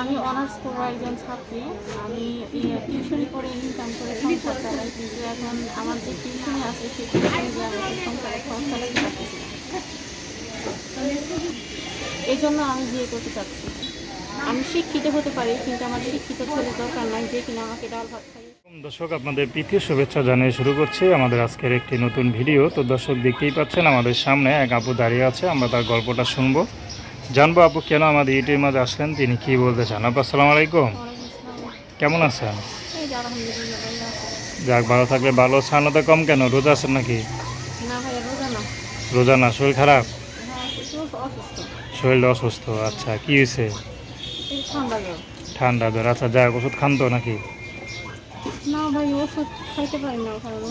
আমি অনার্স করব একজন ছাত্রী। আমি টিউশনি করে ইনকাম করে সংসার চালাই, কিন্তু এখন আমার যে টিউশনি আছে সেই টিউশনি দিয়ে আমি সংসারে খরচ চালাতে পারতেছি এই জন্য আমি বিয়ে করতে চাচ্ছি। আমি শিক্ষিত হতে পারি, কিন্তু আমার শিক্ষিত ছেলে দরকার নাই, যে কিনা আমাকে ডাল ভাত খাইয়ে। দর্শক, আপনাদের প্রীতীয় শুভেচ্ছা জানিয়ে শুরু করছি। আমাদের আজকের একটি নতুন ভিডিও। তো দর্শক দেখতেই পাচ্ছেন, আমাদের সামনে এক আপু দাঁড়িয়ে আছে, আমরা তার গল্পটা শুনব। জানব আপু কেন আমাদের ইউটিউবের মাঝে আসলেন তিনি কি বলতে চান? আপু আসসালামু আলাইকুম। কেমন আছেন। যাক ভালো থাকলে ভালো। ছানাতে কম কেন? রোজা আছেন নাকি? রোজা না। শরীর খারাপ? শরীর অসুস্থ। আচ্ছা কি হয়েছে? ঠান্ডা জ্বর। আচ্ছা যাক ওষুধ খান তো নাকি? না ভাই ওষুধ খাইতে পারি না কারণ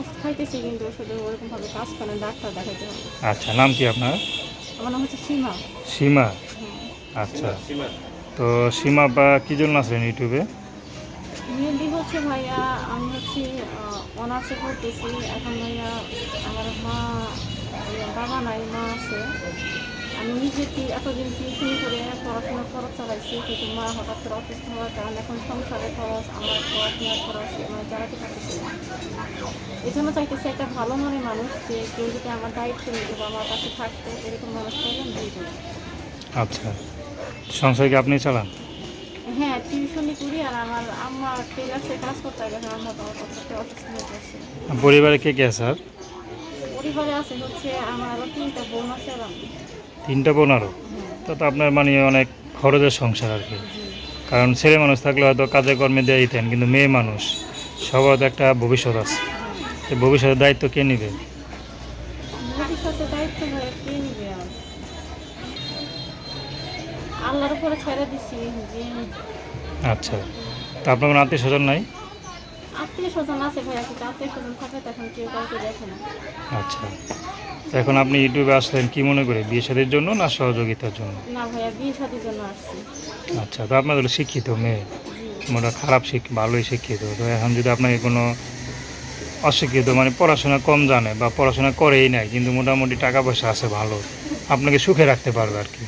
ওষুধ খাইতেছি কিন্তু ওষুধে ওরকমভাবে কাজ করে ডাক্তার দেখাইতে হবে আচ্ছা নাম কি আপনার? আমার নাম হচ্ছে সীমা। সীমা। আচ্ছা। তো সীমা বা কী জন্য আছেন ইউটিউবে? হচ্ছে ভাইয়া আমি হচ্ছে অনার্সে পড়তেছি। এখন ভাইয়া আমার মা বাবা নাই মা আছে। আমি নিজে এতদিন টিউশনি করে পড়াশোনা খরচ চালাইছি কিন্তু মা হঠাৎ করে অসুস্থ হওয়ার কারণে এখন সংসারের খরচ আমার পড়াশোনার খরচ মানে চালাতে পারতেছি না। এই জন্য চাইতেছি একটা ভালো মনে মানুষ যে কেউ যদি আমার দায়িত্ব নিতে বা আমার কাছে থাকতো এরকম মানুষ আমি বিয়ে আচ্ছা সংসার কি আপনি চালান? হ্যাঁ টিউশনি করি আর আমার আম্মা টেলার্সে কাজ করতে হবে কারণ আমার বাবা করতে অসুস্থ হয়ে পড়ছে পরিবারে কে কে আছে আর? পরিবারে আছে হচ্ছে আমার আরও তিনটা বোন আছে আর তিনটা হ্যাঁ তো আপনার মানে অনেক খরচের সংসার আর কি। কারণ ছেলে মানুষ থাকলে হয়তো কাজে কর্মে দিয়ে দিতেন কিন্তু মেয়ে মানুষ সবার তো একটা ভবিষ্যৎ আছে। তো ভবিষ্যতের দায়িত্ব কে নেবে? আচ্ছা। তো আপনার কোনো আত্মীয় স্বজন নাই? আত্মীয় স্বজন আছে কিন্তু আত্মীয় স্বজন থাকে তখন কেউ কাউকে দেখে না। আচ্ছা। এখন আপনি ইউটিউবে আসলেন কি মনে করে? বিয়ে শাদীর জন্য না সহযোগিতার জন্য? না ভাইয়া বিয়ে শাদির জন্য আসছি। আচ্ছা তো আপনাদের শিক্ষিত মেয়ে। মোটা খারাপ শিখ ভালোই শিক্ষিত। তো এখন যদি আপনাকে কোনো অশিক্ষিত মানে পড়াশোনা কম জানে বা পড়াশোনা করেই নাই কিন্তু মোটামুটি টাকা পয়সা আছে ভালো আপনাকে সুখে রাখতে পারবে আর কি।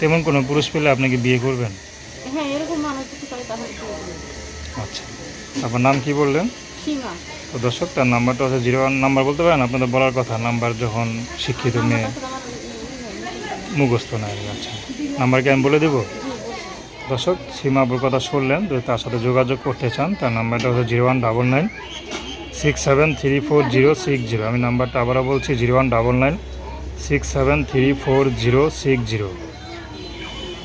তেমন কোনো পুরুষ পেলে আপনাকে বিয়ে করবেন? হ্যাঁ এরকম আচ্ছা। আপনার নাম কি বললেন? তো দর্শক তার নাম্বারটা হচ্ছে জিরো ওয়ান নাম্বার বলতে পারেন আপনাদের বলার কথা নাম্বার যখন শিক্ষিত মেয়ে মুখস্থ নাই আচ্ছা নাম্বার কি আমি বলে দেবো? দর্শক সীমাবুর কথা শুনলেন যদি তার সাথে যোগাযোগ করতে চান তার নাম্বারটা হচ্ছে zero one double nine six seven three four zero six zero. আমি নাম্বারটা আবারও বলছি zero one double nine six seven three four zero six zero.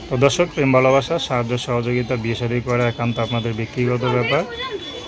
তো দর্শক প্রেম ভালোবাসা সাহায্য সহযোগিতা বিয়ে শাদী করা একান্ত আপনাদের ব্যক্তিগত ব্যাপার।